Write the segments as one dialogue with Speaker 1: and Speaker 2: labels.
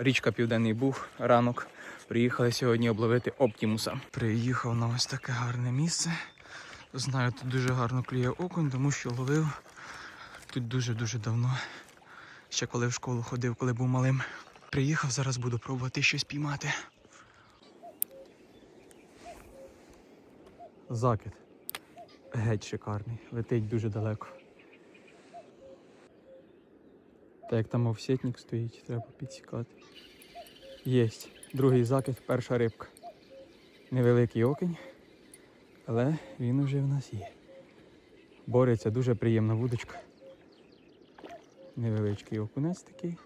Speaker 1: Річка Південний Буг, ранок. Приїхали сьогодні обловити Оптімуса. Приїхав на ось таке гарне місце. Знаю, тут дуже гарно клює окунь, тому що ловив тут дуже-дуже давно. Ще коли в школу ходив, коли був малим. Приїхав, зараз буду пробувати щось піймати. Закид. Геть шикарний. Летить дуже далеко. Та як там овсетник стоїть, треба підсікати. Єсть. Другий закид, перша рибка. Невеликий окінь, але він уже в нас є. Бореться дуже приємна вудочка. Невеличкий окунець такий.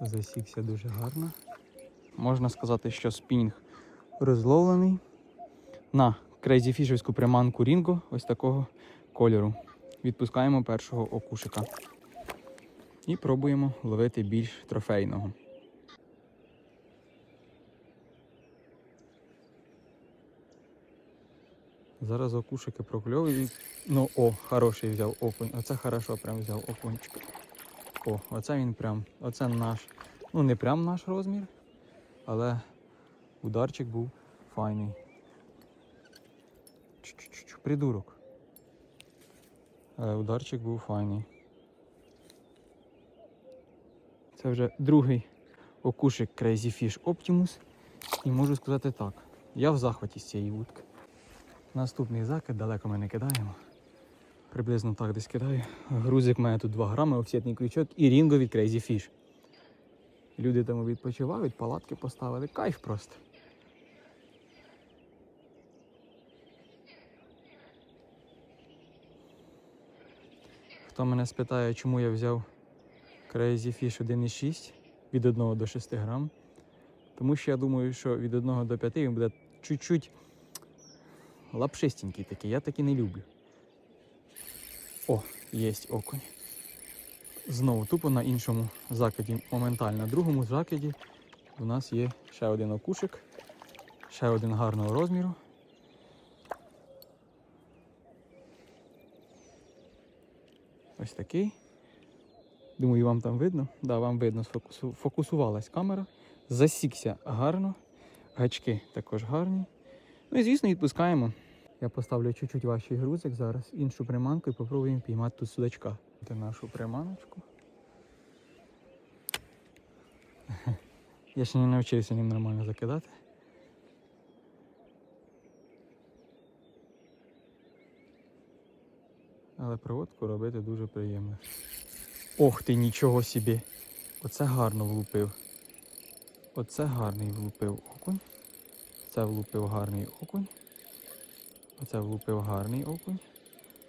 Speaker 1: Засікся дуже гарно. Можна сказати, що спінінг розловлений на крейзіфішівську приманку Рінго ось такого кольору. Відпускаємо першого окушика. І пробуємо ловити більш трофейного. Зараз окушики прокльовують. Ну, о, хороший взяв окунь. Оце хорошо прям взяв окунчик. О, оце він прям, оце наш. Ну, не прям наш розмір, але ударчик був файний. Придурок. Але ударчик був файний. Це вже другий окушик Crazy Fish Optimus. І можу сказати так, я в захваті з цієї вудки. Наступний закид, далеко ми не кидаємо. Приблизно так десь кидаю. Грузик має тут 2 грами, офсетний крючок і рінго Crazy Fish. Люди там відпочивають, палатки поставили. Кайф просто. Хто мене спитає, чому я взяв Crazy Fish 1,6 від 1 до 6 грам. Тому що я думаю, що від 1 до 5 він буде чуть-чуть лапшистенький такий. Я такі не люблю. О, єсть окунь. Знову тупо на іншому закиді, моментально. На другому закиді у нас є ще один окушик, ще один гарного розміру. Ось такий. Думаю, вам там видно. Да, вам видно, фокусувалась камера. Засікся гарно. Гачки також гарні. Ну і звісно, відпускаємо. Я поставлю чуть-чуть важчий грузик зараз, іншу приманку і попробуємо піймати тут судачка. Це нашу приманочку. Я ще не навчився ним нормально закидати. Але проводку робити дуже приємно. Ох ти, нічого собі. Оце гарно влупив. Оце гарний влупив окунь. Це влупив гарний окунь. Оце влупив гарний окунь.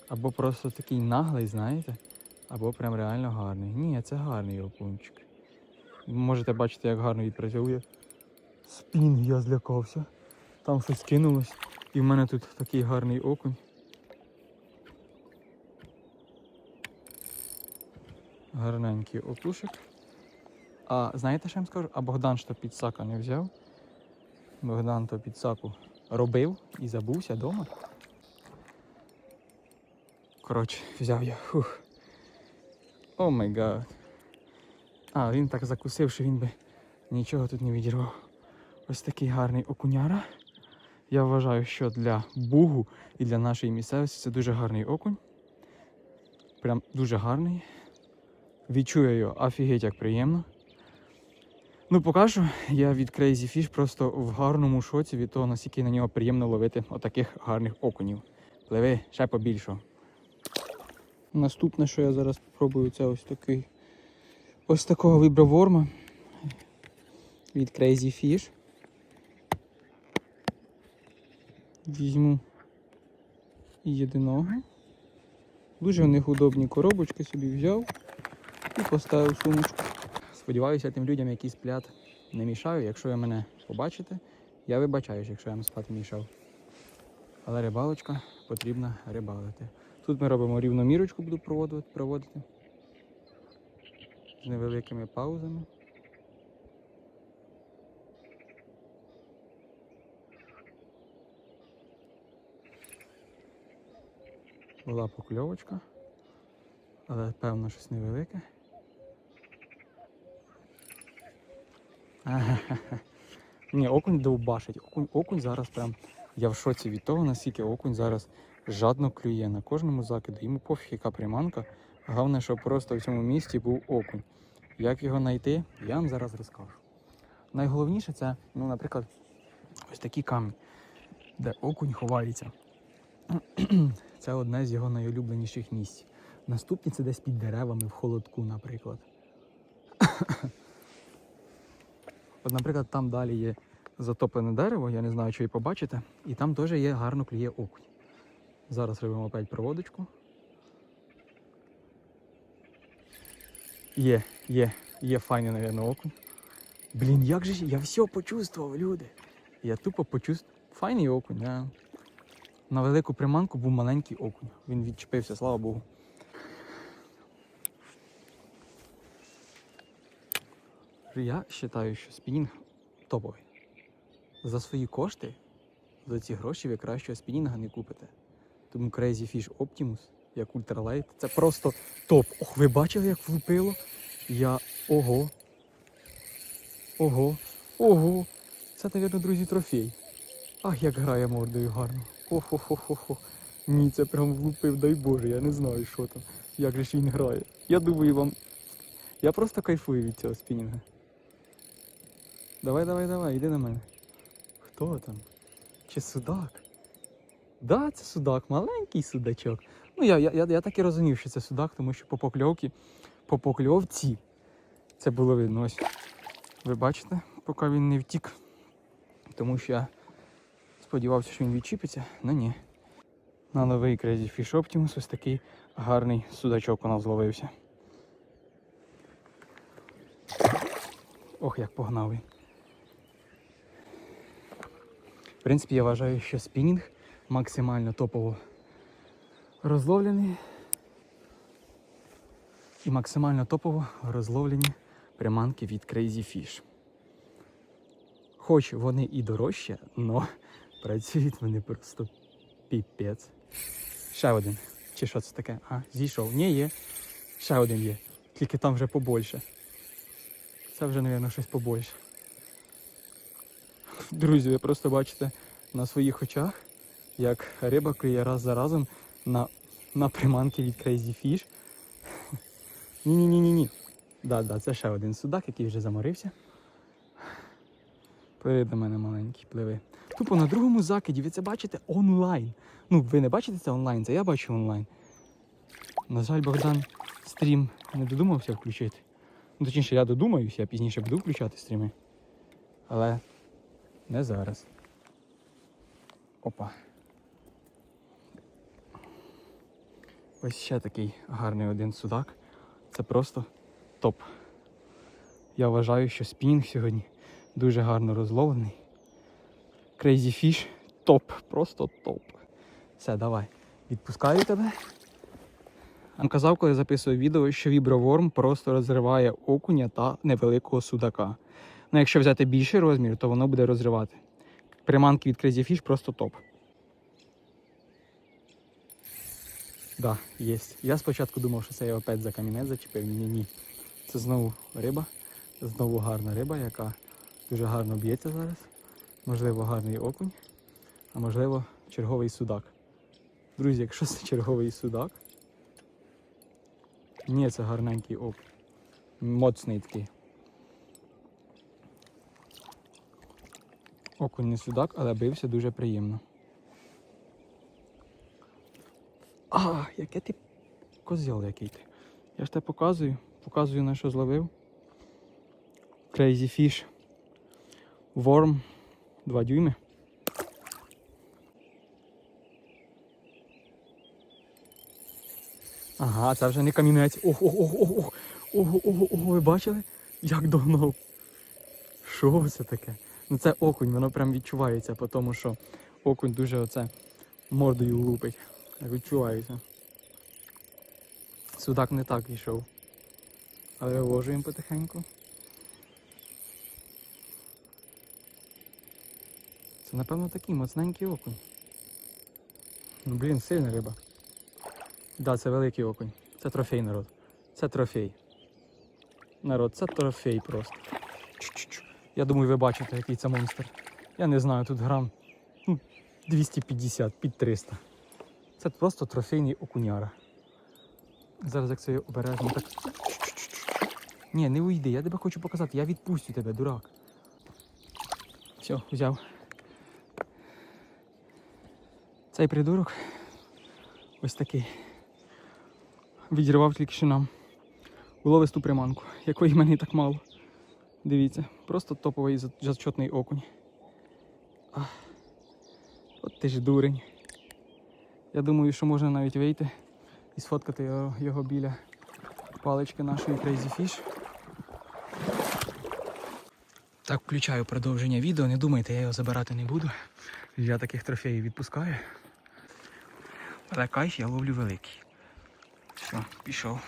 Speaker 1: Або просто такий наглий, знаєте? Або прям реально гарний. Ні, це гарний окунчик. Можете бачити, як гарно відпрацьовує. Спін, я злякався. Там щось кинулось. І в мене тут такий гарний окунь. Гарненький окушик. А знаєте, що я вам скажу? А Богдан що підсака не взяв. Богдан то підсаку робив і забувся вдома. Коротше, взяв я. Фух. О май гад. А, він так закусив, що він би нічого тут не відірвав. Ось такий гарний окуняра. Я вважаю, що для бугу і для нашої місцевості це дуже гарний окунь. Прям дуже гарний. Відчую його офігеть як приємно. Ну, поки що я від Crazy Fish просто в гарному шоці від того, наскільки на нього приємно ловити отаких гарних окунів. Пливи ще побільше. Наступне, що я зараз спробую, це ось такий. Ось такого вибрав ворма від Crazy Fish. Візьму єдиного. Дуже в них удобні коробочки собі взяв і поставив сумочку. Сподіваюся, тим людям, які сплять, не мішаю. Якщо ви мене побачите, я вибачаюсь, якщо я вам спати мішав. Але рибалочка потрібна рибалити. Тут ми робимо рівномірочку, буду проводити, проводити з невеликими паузами. Була покльовочка, але певно щось невелике. Ні, окунь довбашить. Окунь, окунь зараз прям. Я в шоці від того, наскільки окунь зараз жадно клює на кожному закиду. Йому пофіг, яка приманка. Головне, щоб просто в цьому місці був окунь. Як його знайти, я вам зараз розкажу. Найголовніше це, ну, наприклад, ось такі камні, де окунь ховається. Це одне з його найулюбленіших місць. Наступні це десь під деревами в холодку, наприклад. От, наприклад, там далі є затоплене дерево, я не знаю, чи ви побачите, і там теж є гарно клює окунь. Зараз робимо опять проводочку. Є, є, є файний, напевно, окунь. Блін, як же я все почувствував, люди. Я тупо почувствував. Файний окунь, да. На велику приманку був маленький окунь. Він відчепився, слава Богу. Я вважаю, що спінінг топовий. За свої кошти, за ці гроші ви кращого спінінга не купите. Тому Crazy Fish Optimus, як ультралайт, це просто топ. Ох, ви бачили, як влупило? Я. Ого. Ого. Ого. Це, навірно, друзі, трофей. Ах, як грає мордою гарно. Охо-хо-хо-хо. Ні, це прям влупив, дай Боже, я не знаю, що там. Як же ж він грає. Я думаю вам. Я просто кайфую від цього спінінга. Давай, давай, давай, іди на мене. Хто там? Чи судак? Да, це судак, маленький судачок. Ну, я, я, я, я так і розумів, що це судак, тому що по покльовці, по покльовці це було видно. Ось. Ви бачите, поки він не втік. Тому що я сподівався, що він відчіпиться, але ні. На новий Crazy Fish Optimus ось такий гарний судачок у нас зловився. Ох, як погнав він. В принципі, я вважаю, що спінінг максимально топово розловлений. І максимально топово розловлені приманки від Crazy Fish. Хоч вони і дорожчі, але працюють вони просто піпець. Ще один. Чи що це таке? А, зійшов. Ні, є. Ще один є. Тільки там вже побольше. Це вже, мабуть, щось побольше. Друзі, ви просто бачите на своїх очах, як риба клює раз за разом на, на приманки від Crazy Fish. Ні-ні-ні-ні-ні. Да, да, це ще один судак, який вже заморився. Пливи до мене маленький, пливи. Тупо на другому закиді, ви це бачите онлайн. Ну, ви не бачите це онлайн, це я бачу онлайн. На жаль, Богдан стрім не додумався включити. Ну, точніше, я додумаюся, я пізніше буду включати стріми. Але не зараз. Опа. Ось ще такий гарний один судак. Це просто топ. Я вважаю, що спінінг сьогодні дуже гарно розловлений. Crazy Fish топ, просто топ. Все, давай. Відпускаю тебе. Вам казав, коли записував відео, що віброворм просто розриває окуня та невеликого судака. Ну, якщо взяти більший розмір, то воно буде розривати. Приманки від Crazy Fish просто топ. Да, є. Я спочатку думав, що це я опять за камінець зачепив. Ні, ні. Це знову риба. Знову гарна риба, яка дуже гарно б'ється зараз. Можливо, гарний окунь, а можливо, черговий судак. Друзі, якщо це черговий судак. Ні, це гарненький окунь. Моцний такий. Окунь не судак, але бився дуже приємно. А, яке ти козел який ти. Я ж тебе показую, показую на що зловив. Crazy Fish. Worm 2 дюйми. Ага, це вже не камінець. Ох, ох, ох, ох, ох, ого, ого, ого, ви бачили? Як догнав? Що це таке? Ну це окунь, воно прям відчувається, тому що окунь дуже оце мордою лупить. Відчувається. Судак не так йшов. Але вивожуємо потихеньку. Це напевно такий моцненький окунь. Ну блін, сильна риба. Да, це великий окунь. Це трофей народ. Це трофей. Народ, це трофей просто. Чу-чу-чу. Я думаю, ви бачите, який це монстр. Я не знаю, тут грам ну, 250 під 300. Це просто трофейний окуняра. Зараз як це я обережно так. Ні, не уйди, я тебе хочу показати, я відпустю тебе, дурак. Все, взяв. Цей придурок ось такий. Відірвав тільки що нам уловисту приманку, якої мене так мало. Дивіться, просто топовий за- зачетний окунь. От ти ж дурень. Я думаю, що можна навіть вийти і сфоткати його, його біля палички нашої Crazy Fish. Так, включаю продовження відео. Не думайте, я його забирати не буду. Я таких трофеїв відпускаю. Але кайф я ловлю великий. Все, пішов.